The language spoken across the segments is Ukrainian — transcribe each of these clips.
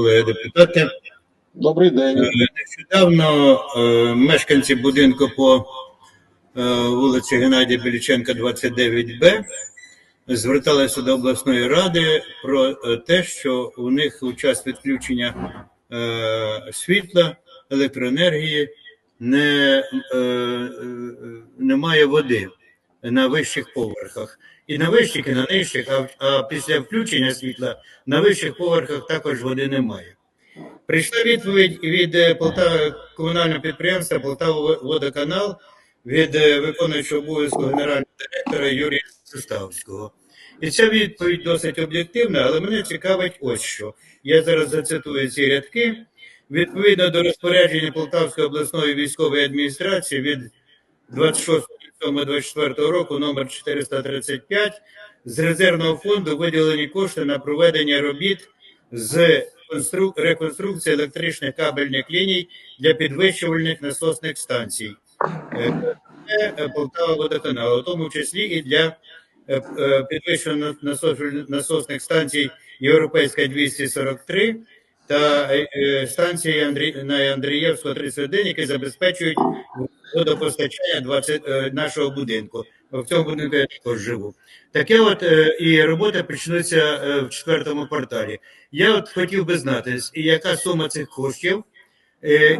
Колеги депутати, Добрий день. Е, нещодавно е, мешканці будинку по е, вулиці Геннадія Біліченка, 29Б, зверталися до обласної ради про е, те, що у них у час відключення е, світла, електроенергії не, е, е, немає води на вищих поверхах. І на вищих, і на нижчих, а, а після включення світла на вищих поверхах також води немає. Прийшла відповідь від е, Полтава комунального підприємства Полтава водоканал від е, виконуючого обов'язку генерального директора Юрія Суставського. І ця відповідь досить об'єктивна, але мене цікавить ось що. Я зараз зацитую ці рядки. Відповідно до розпорядження Полтавської обласної військової адміністрації від 26.07.24 року номер 435 з резервного фонду виділені кошти на проведення робіт з констру- реконструкції електричних кабельних ліній для підвищувальних насосних станцій. Е, е, Полтава водоканал, у тому числі і для е, підвищувальних насосних станцій Європейська 243 та е, е, станції Андрій, на Андрієвського 31, які забезпечують водопостачання 20, е, нашого будинку. В цьому будинку я також живу. Таке от і робота почнуться е, в четвертому кварталі. Я от хотів би знати, яка сума цих коштів,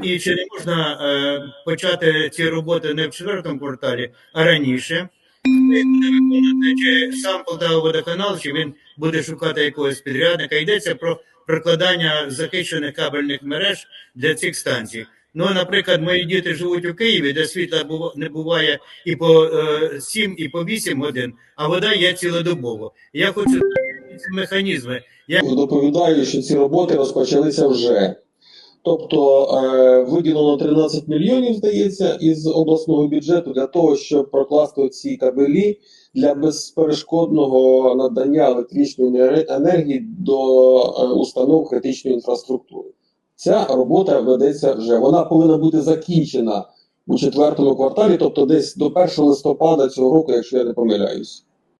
і чи не можна почати ці роботи не в четвертому кварталі, а раніше. Чи сам Полтава водоканал, чи він буде шукати якогось підрядника. Йдеться про прокладання захищених кабельних мереж для цих станцій. Ну, наприклад, мої діти живуть у Києві, де світла не буває і по е, 7, і по 8 годин, а вода є цілодобово. Я хочу ці механізми. Я Доповідаю, що ці роботи розпочалися вже. Тобто е, виділено 13 мільйонів, здається, із обласного бюджету для того, щоб прокласти ці кабелі для безперешкодного надання електричної енер- енергії до е, установ критичної інфраструктури. Ця робота ведеться вже. Вона повинна бути закінчена у четвертому кварталі, тобто десь до 1 листопада цього року, якщо я не помиляюсь.